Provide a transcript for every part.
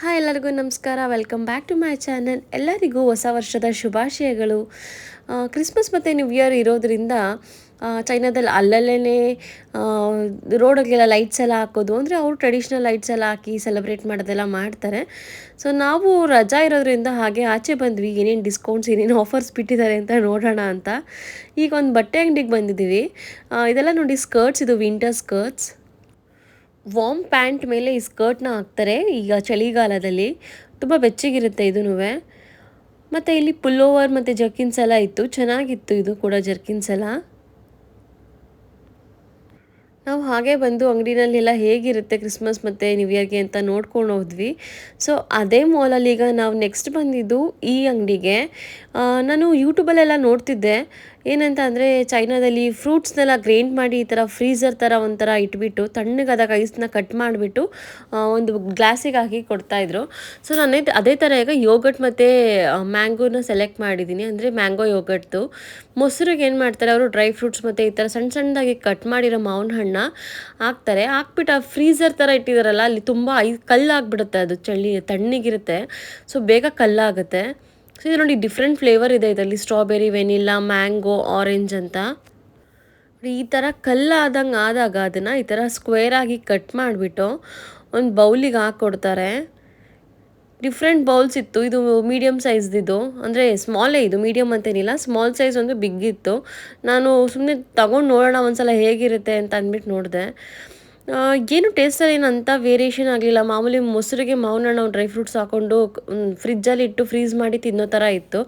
Hi ಎಲ್ಲರಿಗೂ ನಮಸ್ಕಾರ. Welcome back to my channel ಎಲ್ಲರಿಗೂ ಹೊಸ ವರ್ಷದ ಶುಭಾಶಯಗಳು. ಕ್ರಿಸ್ಮಸ್ ಮತ್ತು ನ್ಯೂ ಇಯರ್ ಇರೋದ್ರಿಂದ ಚೈನಾದಲ್ಲಿ ಅಲ್ಲಲ್ಲೇ ರೋಡಲ್ಲೆಲ್ಲ ಲೈಟ್ಸ್ ಎಲ್ಲ ಹಾಕೋದು. ಅಂದರೆ ಅವರು ಟ್ರೆಡಿಷ್ನಲ್ ಲೈಟ್ಸ್ ಎಲ್ಲ ಹಾಕಿ ಸೆಲೆಬ್ರೇಟ್ ಮಾಡೋದೆಲ್ಲ ಮಾಡ್ತಾರೆ. ಸೊ ನಾವು ರಜಾ ಇರೋದ್ರಿಂದ ಹಾಗೆ ಆಚೆ ಬಂದ್ವಿ. ಏನೇನು ಡಿಸ್ಕೌಂಟ್ಸ್ ಏನೇನು ಆಫರ್ಸ್ ಬಿಟ್ಟಿದ್ದಾರೆ ಅಂತ ನೋಡೋಣ ಅಂತ. ಈಗ ಒಂದು ಬಟ್ಟೆ ಅಂಗಡಿಗೆ ಬಂದಿದ್ದೀವಿ. ಇದೆಲ್ಲ ನೋಡಿ ಸ್ಕರ್ಟ್ಸ್ ಇದು ವಿಂಟರ್ ಸ್ಕರ್ಟ್ಸ್ ವಾರ್ಮ್ ಪ್ಯಾಂಟ್ ಮೇಲೆ ಈ ಸ್ಕರ್ಟ್ನ ಹಾಕ್ತಾರೆ ಈಗ ಚಳಿಗಾಲದಲ್ಲಿ. ತುಂಬ ಬೆಚ್ಚಗಿರುತ್ತೆ ಇದೂ ಮತ್ತು ಇಲ್ಲಿ ಪುಲ್ ಓವರ್ ಮತ್ತು ಜರ್ಕಿನ್ಸ್ ಎಲ್ಲ ಇತ್ತು. ಚೆನ್ನಾಗಿತ್ತು ಇದು ಕೂಡ ಜರ್ಕಿನ್ಸ್ ಎಲ್ಲ. ನಾವು ಹಾಗೆ ಬಂದು ಅಂಗಡಿನಲ್ಲೆಲ್ಲ ಹೇಗಿರುತ್ತೆ ಕ್ರಿಸ್ಮಸ್ ಮತ್ತು ನ್ಯೂ ಇಯರ್ಗೆ ಅಂತ ನೋಡ್ಕೊಂಡು ಹೋದ್ವಿ. ಸೊ ಅದೇ ಮಾಲಲ್ಲಿ ಈಗ ನಾವು ನೆಕ್ಸ್ಟ್ ಬಂದಿದ್ದು ಈ ಅಂಗಡಿಗೆ. ನಾನು ಯೂಟ್ಯೂಬಲ್ಲೆಲ್ಲ ನೋಡ್ತಿದ್ದೆ. ಏನಂತ ಅಂದರೆ ಚೈನಾದಲ್ಲಿ ಫ್ರೂಟ್ಸ್ನೆಲ್ಲ ಗ್ರೈಂಡ್ ಮಾಡಿ ಈ ಥರ ಫ್ರೀಝರ್ ಥರ ಒಂಥರ ಇಟ್ಬಿಟ್ಟು ತಣ್ಣಗಾದಾಗ ಐಸ್ನ ಕಟ್ ಮಾಡಿಬಿಟ್ಟು ಒಂದು ಗ್ಲಾಸಿಗೆ ಹಾಕಿ ಕೊಡ್ತಾಯಿದ್ರು ಸೊ ನಾನು ಅದೇ ಥರ ಈಗ ಯೋಗಟ್ ಮತ್ತು ಮ್ಯಾಂಗೋನ ಸೆಲೆಕ್ಟ್ ಮಾಡಿದ್ದೀನಿ ಅಂದರೆ ಮ್ಯಾಂಗೋ ಯೋಗಟ್ದು ಮೊಸರಿಗೆ ಏನು ಮಾಡ್ತಾರೆ ಅವರು, ಡ್ರೈ ಫ್ರೂಟ್ಸ್ ಮತ್ತು ಈ ಥರ ಸಣ್ಣ ಸಣ್ಣದಾಗಿ ಕಟ್ ಮಾಡಿರೋ ಮಾವಿನ ಹಣ್ಣು ಹಾಕ್ತಾರೆ. ಹಾಕ್ಬಿಟ್ಟು ಆ ಫ್ರೀಝರ್ ಥರ ಇಟ್ಟಿದ್ದಾರಲ್ಲ ಅಲ್ಲಿ ತುಂಬ ಐ ಕಲ್ಲಾಗ್ಬಿಡುತ್ತೆ ಅದು ಚಳಿ, ತಣ್ಣಗಿರುತ್ತೆ. ಸೊ ಬೇಗ ಕಲ್ಲಾಗುತ್ತೆ ಸೊ ಇದು ನೋಡಿ ಡಿಫ್ರೆಂಟ್ ಫ್ಲೇವರ್ ಇದೆ ಇದರಲ್ಲಿ. ಸ್ಟ್ರಾಬೆರಿ ವೆನಿಲ್ಲಾ ಮ್ಯಾಂಗೋ ಆರೆಂಜ್ ಅಂತ. ಈ ಥರ ಕಲ್ಲಾದಂಗೆ ಆದಾಗ ಅದನ್ನು ಈ ಥರ ಸ್ಕ್ವೇರ್ ಆಗಿ ಕಟ್ ಮಾಡಿಬಿಟ್ಟು ಒಂದು ಬೌಲಿಗೆ ಹಾಕ್ಕೊಡ್ತಾರೆ ಡಿಫ್ರೆಂಟ್ ಬೌಲ್ಸ್ ಇತ್ತು. ಇದು ಮೀಡಿಯಮ್ ಸೈಜ್ದಿದ್ದು ಅಂದರೆ ಸ್ಮಾಲೇ ಇದು ಮೀಡಿಯಮ್ ಅಂತೇನಿಲ್ಲ. ಸ್ಮಾಲ್ ಸೈಜ್ ಒಂದು ಬಿಗ್ ಇತ್ತು. ನಾನು ಸುಮ್ಮನೆ ತಗೊಂಡು ನೋಡೋಣ ಒಂದು ಸಲ ಹೇಗಿರುತ್ತೆ ಅಂತ ಅಂದ್ಬಿಟ್ಟು ನೋಡಿದೆ. ಏನು ಟೇಸ್ಟಲ್ಲಿ ಏನು ಅಂಥ ವೇರಿಯೇಷನ್ ಆಗಲಿಲ್ಲ. ಮಾಮೂಲಿ ಮೊಸರಿಗೆ ಮಾವಿನ ಡ್ರೈ ಫ್ರೂಟ್ಸ್ ಹಾಕ್ಕೊಂಡು ಫ್ರಿಜ್ಜಲ್ಲಿ ಇಟ್ಟು ಫ್ರೀಸ್ ಮಾಡಿ ತಿನ್ನೋ ಥರ ಇತ್ತು.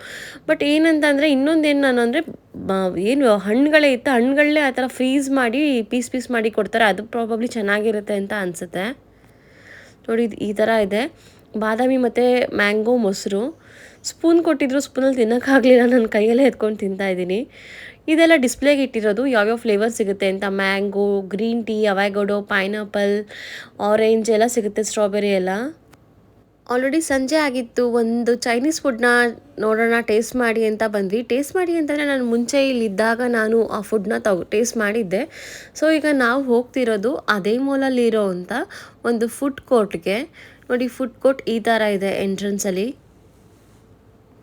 ಬಟ್ ಏನಂತ ಅಂದರೆ ಇನ್ನೊಂದೇನು ನಾನು ಅಂದರೆ ಏನು ಹಣ್ಣುಗಳೇ ಇತ್ತು. ಹಣ್ಣುಗಳನ್ನೇ ಆ ಥರ ಫ್ರೀಸ್ ಮಾಡಿ ಪೀಸ್ ಪೀಸ್ ಮಾಡಿ ಕೊಡ್ತಾರೆ. ಅದು ಪ್ರಾಬಬ್ಲಿ ಚೆನ್ನಾಗಿರುತ್ತೆ ಅಂತ ಅನಿಸುತ್ತೆ. ನೋಡಿ ಈ ಥರ ಇದೆ. ಬಾದಾಮಿ ಮತ್ತು ಮ್ಯಾಂಗೋ ಮೊಸರು. ಸ್ಪೂನ್ ಕೊಟ್ಟಿದ್ರು ಸ್ಪೂನಲ್ಲಿ ತಿನ್ನೋಕ್ಕಾಗಲಿಲ್ಲ ನನ್ನ ಕೈಯಲ್ಲೇ ಎತ್ಕೊಂಡು ತಿಂತಾ ಇದ್ದೀನಿ ಇದೆಲ್ಲ ಡಿಸ್ಪ್ಲೇಗೆ ಇಟ್ಟಿರೋದು ಯಾವ್ಯಾವ ಫ್ಲೇವರ್ ಸಿಗುತ್ತೆ ಅಂತ? Mango green tea avocado pineapple orange ಎಲ್ಲ ಸಿಗುತ್ತೆ ಸ್ಟ್ರಾಬೆರಿ ಎಲ್ಲ. ಆಲ್ರೆಡಿ ಸಂಜೆ ಆಗಿತ್ತು, ಒಂದು ಚೈನೀಸ್ ಫುಡ್ನ ನೋಡೋಣ ಟೇಸ್ಟ್ ಮಾಡಿ ಅಂತ ಬಂದ್ವಿ. ಟೇಸ್ಟ್ ಮಾಡಿ ಅಂತಂದರೆ ನಾನು ಮುಂಚೆ ಇಲ್ಲಿದ್ದಾಗ ನಾನು ಆ ಫುಡ್ನ ತಗೋ ಟೇಸ್ಟ್ ಮಾಡಿದ್ದೆ. ಸೊ ಈಗ ನಾವು ಹೋಗ್ತಿರೋದು ಅದೇ ಮೂಲಲ್ಲಿರೋ ಅಂತ ಒಂದು ಫುಡ್ ಕೋರ್ಟ್ಗೆ ನೋಡಿ ಫುಡ್ ಕೋರ್ಟ್ ಈ ಥರ ಇದೆ ಎಂಟ್ರೆನ್ಸಲ್ಲಿ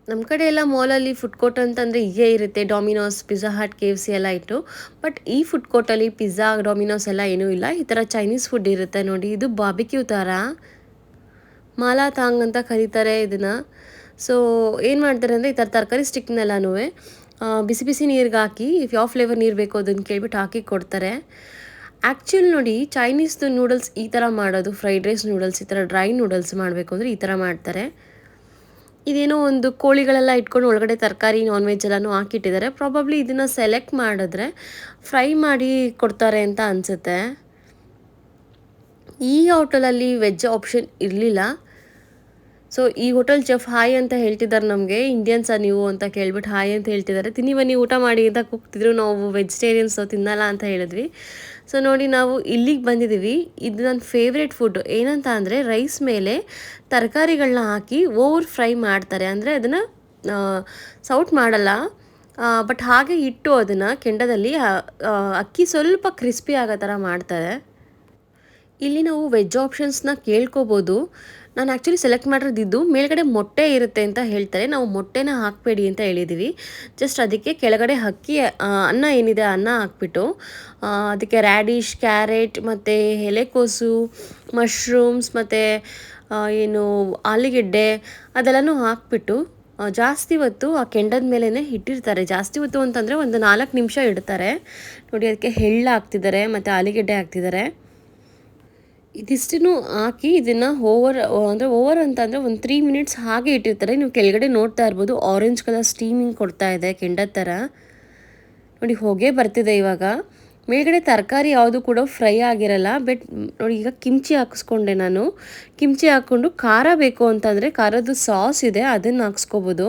ನಮ್ಮ ಕಡೆ ಎಲ್ಲ ಮಾಲಲ್ಲಿ ಫುಡ್ ಕೋರ್ಟ್ ಅಂತಂದರೆ ಹೀಗೆ ಇರುತ್ತೆ. Domino's Pizza Hut K F C ಎಲ್ಲ ಇಟ್ಟು. ಬಟ್ ಈ ಫುಡ್ ಕೋರ್ಟಲ್ಲಿ ಪಿಜ್ಜಾ ಡಾಮಿನೋಸ್ ಎಲ್ಲ ಏನೂ ಇಲ್ಲ. ಈ ಥರ ಚೈನೀಸ್ ಫುಡ್ ಇರುತ್ತೆ ನೋಡಿ. ಇದು ಬಾಬಿಕ್ಯೂ ಥರ ಮಾಲಾ ತಾಂಗ್ ಅಂತ ಕರೀತಾರೆ ಇದನ್ನು. ಸೊ ಏನು ಮಾಡ್ತಾರೆ ಅಂದರೆ ಈ ಥರ ತರಕಾರಿ ಸ್ಟಿಕ್ನೆಲ್ಲನೂ ಬಿಸಿ ಬಿಸಿ ನೀರಿಗೆ ಹಾಕಿ ಯಾವ ಫ್ಲೇವರ್ ನೀರು ಬೇಕು ಅದನ್ನು ಕೇಳ್ಬಿಟ್ಟು ಹಾಕಿ ಕೊಡ್ತಾರೆ. ಆ್ಯಕ್ಚುಲ್ ನೋಡಿ ಚೈನೀಸ್ದು ನೂಡಲ್ಸ್ ಈ ಥರ ಮಾಡೋದು ಫ್ರೈಡ್ ರೈಸ್ ನೂಡಲ್ಸ್ ಈ ಥರ ಡ್ರೈ ನೂಡಲ್ಸ್ ಮಾಡಬೇಕು ಅಂದರೆ ಈ ಥರ ಮಾಡ್ತಾರೆ. ಇದೇನೋ ಒಂದು ಕೋಳಿಗಳೆಲ್ಲ ಇಟ್ಕೊಂಡು ಒಳಗಡೆ ತರಕಾರಿ ನಾನ್ ವೆಜ್ ಎಲ್ಲನೂ ಹಾಕಿಟ್ಟಿದ್ದಾರೆ. ಪ್ರಾಬಬ್ಲಿ ಇದನ್ನು ಸೆಲೆಕ್ಟ್ ಮಾಡಿದ್ರೆ ಫ್ರೈ ಮಾಡಿ ಕೊಡ್ತಾರೆ ಅಂತ ಅನಿಸುತ್ತೆ. ಈ ಹೋಟೆಲಲ್ಲಿ ವೆಜ್ ಆಪ್ಷನ್ ಇರಲಿಲ್ಲ. ಸೊ ಈ ಹೋಟೆಲ್ ಚೆಫ್ ಹಾಯ್ ಅಂತ ಹೇಳ್ತಿದ್ದಾರೆ ನಮಗೆ. ಇಂಡಿಯನ್ಸಾ ನೀವು ಅಂತ ಕೇಳ್ಬಿಟ್ಟು ಹಾಯ್ ಅಂತ ಹೇಳ್ತಿದ್ದಾರೆ ತಿನ್ನಿ ಬನ್ನಿ ಊಟ ಮಾಡಿ ಅಂತ ಕೂಗ್ತಿದ್ರು. ನಾವು ವೆಜಿಟೇರಿಯನ್ಸ್ ತಿನ್ನಲ್ಲ ಅಂತ ಹೇಳಿದ್ವಿ. ಸೊ ನೋಡಿ ನಾವು ಇಲ್ಲಿಗೆ ಬಂದಿದ್ದೀವಿ ಇದು ನನ್ನ ಫೇವ್ರೆಟ್ ಫುಡ್ ಏನಂತ ಅಂದರೆ ರೈಸ್ ಮೇಲೆ ತರಕಾರಿಗಳನ್ನ ಹಾಕಿ ಓವರ್ ಫ್ರೈ ಮಾಡ್ತಾರೆ. ಅಂದರೆ ಅದನ್ನು ಸೌಟ್ ಮಾಡಲ್ಲ. ಬಟ್ ಹಾಗೆ ಇಟ್ಟು ಅದನ್ನು ಕೆಂಡದಲ್ಲಿ ಅಕ್ಕಿ ಸ್ವಲ್ಪ ಕ್ರಿಸ್ಪಿ ಆಗೋ ಥರ ಮಾಡ್ತಾರೆ. ಇಲ್ಲಿ ನಾವು ವೆಜ್ ಆಪ್ಷನ್ಸ್ನ ಕೇಳ್ಕೊಬೋದು. ನಾನು ಆ್ಯಕ್ಚುಲಿ ಸೆಲೆಕ್ಟ್ ಮಾಡಿರೋದಿದ್ದು ಮೇಲ್ಗಡೆ ಮೊಟ್ಟೆ ಇರುತ್ತೆ ಅಂತ ಹೇಳ್ತಾರೆ. ನಾವು ಮೊಟ್ಟೆನ ಹಾಕಬೇಡಿ ಅಂತ ಹೇಳಿದ್ದೀವಿ ಜಸ್ಟ್ ಅದಕ್ಕೆ ಕೆಳಗಡೆ ಅಕ್ಕಿ ಅನ್ನ ಏನಿದೆ ಅನ್ನ ಹಾಕ್ಬಿಟ್ಟು ಅದಕ್ಕೆ ರ್ಯಾಡಿಶ್ ಕ್ಯಾರೆಟ್ ಮತ್ತು ಎಲೆಕೋಸು ಮಶ್ರೂಮ್ಸ್ ಮತ್ತು ಏನು ಆಲೂಗೆಡ್ಡೆ ಅದೆಲ್ಲನೂ ಹಾಕ್ಬಿಟ್ಟು ಜಾಸ್ತಿ ಹೊತ್ತು ಆ ಕೆಂಡದ ಮೇಲೇ ಇಟ್ಟಿರ್ತಾರೆ. ಜಾಸ್ತಿ ಹೊತ್ತು ಅಂತಂದರೆ ಒಂದು ನಾಲ್ಕು ನಿಮಿಷ ಇಡ್ತಾರೆ. ನೋಡಿ, ಅದಕ್ಕೆ ಎಳ್ಳು ಹಾಕ್ತಿದ್ದಾರೆ ಮತ್ತು ಆಲೂಗೆಡ್ಡೆ ಹಾಕ್ತಿದ್ದಾರೆ. ಇದಿಷ್ಟನ್ನು ಹಾಕಿ ಇದನ್ನು ಓವರ್ ಅಂದರೆ ಓವರ್ ಅಂತ ಅಂದರೆ ಒಂದು ತ್ರೀ ಮಿನಿಟ್ಸ್ ಹಾಗೆ ಇಟ್ಟಿರ್ತಾರೆ. ನೀವು ಕೆಳಗಡೆ ನೋಡ್ತಾ ಇರ್ಬೋದು. ಆರೆಂಜ್ ಕಲರ್ ಸ್ಟೀಮಿಂಗ್ ಕೊಡ್ತಾ ಇದೆ ಕೆಂಡ ಥರ ನೋಡಿ, ಹೊಗೆ ಬರ್ತಿದೆ ಇವಾಗ. ಮೇಲ್ಗಡೆ ತರಕಾರಿ ಯಾವುದು ಕೂಡ ಫ್ರೈ ಆಗಿರಲ್ಲ. ಬಟ್ ನೋಡಿ, ಈಗ ಕಿಮ್ಚಿ ಹಾಕಿಸ್ಕೊಂಡೆ ನಾನು. ಕಿಮ್ಚಿ ಹಾಕ್ಕೊಂಡು ಖಾರ ಬೇಕು ಅಂತಂದರೆ ಖಾರದ್ದು ಸಾಸ್ ಇದೆ, ಅದನ್ನು ಹಾಕ್ಸ್ಕೊಬೋದು.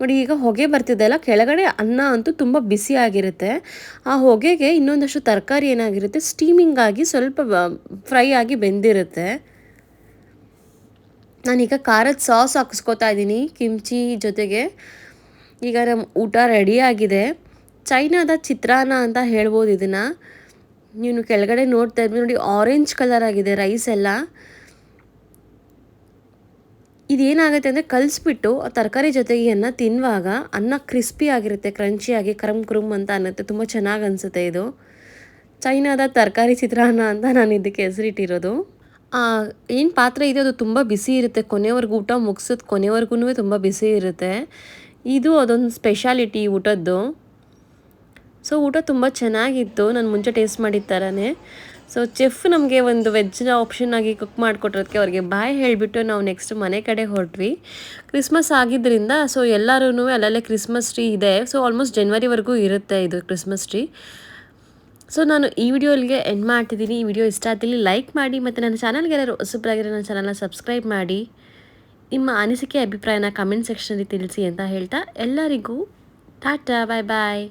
ನೋಡಿ, ಈಗ ಹೊಗೆ ಬರ್ತಿದೆಯಲ್ಲ ಕೆಳಗಡೆ ಅನ್ನ ಅಂತೂ ತುಂಬ ಬಿಸಿ ಆಗಿರುತ್ತೆ. ಆ ಹೊಗೆಗೆ ಇನ್ನೊಂದಷ್ಟು ತರಕಾರಿ ಏನಾಗಿರುತ್ತೆ? ಸ್ಟೀಮಿಂಗ್ ಆಗಿ ಸ್ವಲ್ಪ ಫ್ರೈ ಆಗಿ ಬೆಂದಿರುತ್ತೆ. ನಾನೀಗ ಖಾರದ ಸಾಸ್ ಹಾಕಿಸ್ಕೊತಾ ಇದ್ದೀನಿ ಕಿಮ್ಚಿ ಜೊತೆಗೆ. ಈಗ ನಮ್ಮ ಊಟ ಆಗಿದೆ. ಚೈನಾದ ಚಿತ್ರಾನ್ನ ಅಂತ ಹೇಳ್ಬೋದು ಇದನ್ನು. ನೀವು ಕೆಳಗಡೆ ನೋಡ್ತಾ ಇದ್ವಿ ನೋಡಿ ಆರೆಂಜ್ ಕಲರ್ ಆಗಿದೆ ರೈಸ್ ಎಲ್ಲ. ಇದೇನಾಗುತ್ತೆ ಅಂದರೆ ಕಲಿಸ್ಬಿಟ್ಟು ತರಕಾರಿ ಜೊತೆಗೆ ಅನ್ನ ತಿನ್ನುವಾಗ ಅನ್ನ ಕ್ರಿಸ್ಪಿ ಆಗಿರುತ್ತೆ ಕ್ರಂಚಿಯಾಗಿ ಕರಮ್ ಕುರುಮ್ ಅಂತ ಅನ್ನತ್ತೆ. ತುಂಬ ಚೆನ್ನಾಗಿ ಅನಿಸುತ್ತೆ ಇದು. ಚೈನಾದ ತರಕಾರಿ ಚಿತ್ರಾನ್ನ ಅಂತ ನಾನು ಇದಕ್ಕೆ ಹೆಸರಿಟ್ಟಿರೋದು. ಏನು ಪಾತ್ರೆ ಇದೆ, ಅದು ತುಂಬ ಬಿಸಿ ಇರುತ್ತೆ. ಕೊನೆವರೆಗೂ ಊಟ ಮುಗಿಸೋದು ಕೊನೆವರೆಗೂ ತುಂಬ ಬಿಸಿ ಇರುತ್ತೆ. ಇದು ಅದೊಂದು ಸ್ಪೆಷಾಲಿಟಿ ಊಟದ್ದು. ಸೊ ಊಟ ತುಂಬ ಚೆನ್ನಾಗಿತ್ತು. ನಾನು ಮುಂಚೆ ಟೇಸ್ಟ್ ಮಾಡಿದ ಥರನೇ ಸೊ ಚೆಫ್ ನಮಗೆ ಒಂದು ವೆಜ್ನ ಆಪ್ಷನ್ ಆಗಿ ಕುಕ್ ಮಾಡಿಕೊಟ್ಟಿರೋದಕ್ಕೆ ಅವ್ರಿಗೆ ಬಾಯ್ ಹೇಳಿಬಿಟ್ಟು ನಾವು ನೆಕ್ಸ್ಟ್ ಮನೆ ಕಡೆ ಹೊರಟ್ವಿ. ಕ್ರಿಸ್ಮಸ್ ಆಗಿದ್ದರಿಂದ ಸೊ ಎಲ್ಲರೂ ಅಲ್ಲಲ್ಲೇ ಕ್ರಿಸ್ಮಸ್ ಟ್ರೀ ಇದೆ. ಸೊ ಆಲ್ಮೋಸ್ಟ್ ಜನ್ವರಿವರೆಗೂ ಇರುತ್ತೆ ಇದು ಕ್ರಿಸ್ಮಸ್ ಟ್ರೀ ಸೊ ನಾನು ಈ ವಿಡಿಯೋ ಎಂಡ್ ಮಾಡ್ತಿದ್ದೀನಿ. ಈ ವಿಡಿಯೋ ಇಷ್ಟ ಆದಲ್ಲಿ ಲೈಕ್ ಮಾಡಿ ಮತ್ತು ನನ್ನ ಚಾನಲ್ಗೆ ಯಾರು ಹೊಸಬ್ರಾಗಿರೋ ನನ್ನ ಚಾನಲ್ನ ಸಬ್ಸ್ಕ್ರೈಬ್ ಮಾಡಿ. ನಿಮ್ಮ ಅನಿಸಿಕೆ, ಅಭಿಪ್ರಾಯನ ಕಮೆಂಟ್ ಸೆಕ್ಷನಲ್ಲಿ ತಿಳಿಸಿ ಅಂತ ಹೇಳ್ತಾ ಎಲ್ಲರಿಗೂ ಟಾಟಾ ಬಾಯ್ ಬಾಯ್